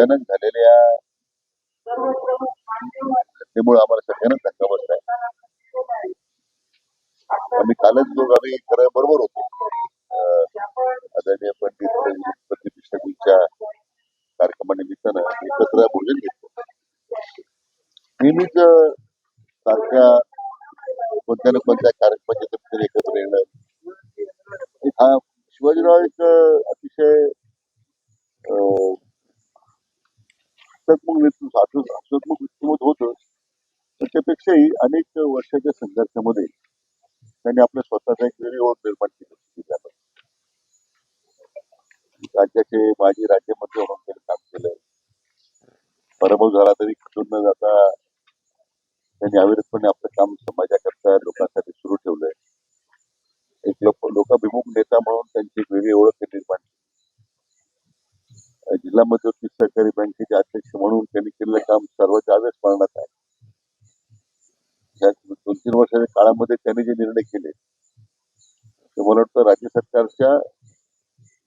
अचानक झालेल्या घटनेमुळे आम्हाला सगळ्यांना धक्का बसलाय आम्ही कालच लोक आम्ही खरं बरोबर होतो. आदरणीय पंडित गणपती पिष्टकुलच्या कार्यक्रमानिमित्तानं एकत्र भोजन घेतो नेहमीच सारख्या कोणत्या ना कोणत्या कार्यक्रमाच्या एकत्र येणं. हा शिवाजीराव एक हसतमुख व्यक्ती हसत- व्यक्तिमत्व होतं त्याच्यापेक्षाही त्यापेक्षाही अनेक वर्षाच्या संघर्षामध्ये त्यांनी आपल्या स्वतःचा एक वेगळी ओळख निर्माण केली राज्याचे माजी राज्यमंत्री म्हणून त्यांनी काम केलंय. पराभव झाला तरी खचून न जाता त्यांनी अविरतपणे आपलं काम समाजाकरता लोकांसाठी सुरू ठेवलंय. एक लोक लोकाभिमुख नेता म्हणून त्यांची एक वेगळी ओळख त्यांनी निर्माण केली अं, जिल्हा मध्यवर्ती सहकारी बँकेचे अध्यक्ष म्हणून त्यांनी केलेलं काम सर्वांच्या आवेश मारण्यात आहे दोन तीन वर्षाच्या काळामध्ये त्यांनी जे निर्णय केले ते मला वाटतं राज्य सरकारच्या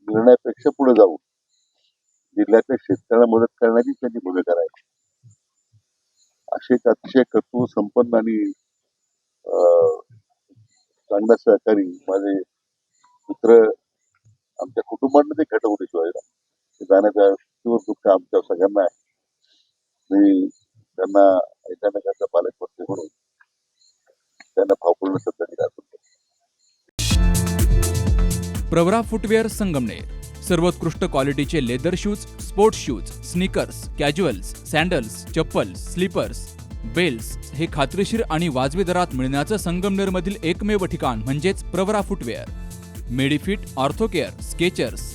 निर्णयापेक्षा पुढे जाऊन जिल्ह्यातल्या शेतकऱ्यांना मदत करण्याची त्यांची भूमिका राहील. असे एक अतिशय कर्तृत्व संपन्न आणि अं, चांगला सहकारी माझे मित्र आमच्या कुटुंबांना ते घटवले शिवाजीराव. ते जाण्याच्या तीव्र दुःख आमच्या सगळ्यांना आहे. मी त्यांना ऐकानगरचा पालकमंत्री म्हणून त्यांना भावपूर्ण श्रद्धांजली अर्पण करतो प्रवरा फुटवेअर संगमनेर. सर्वोत्कृष्ट क्वालिटीचे leather shoes sports shoes sneakers casuals sandals chappal slippers belts हे खात्रीशीर आणि वाजवी दरात मिळण्याचं संगमनेरमधील एकमेव ठिकाण म्हणजेच Pravara footwear. Medifit Orthocare Skechers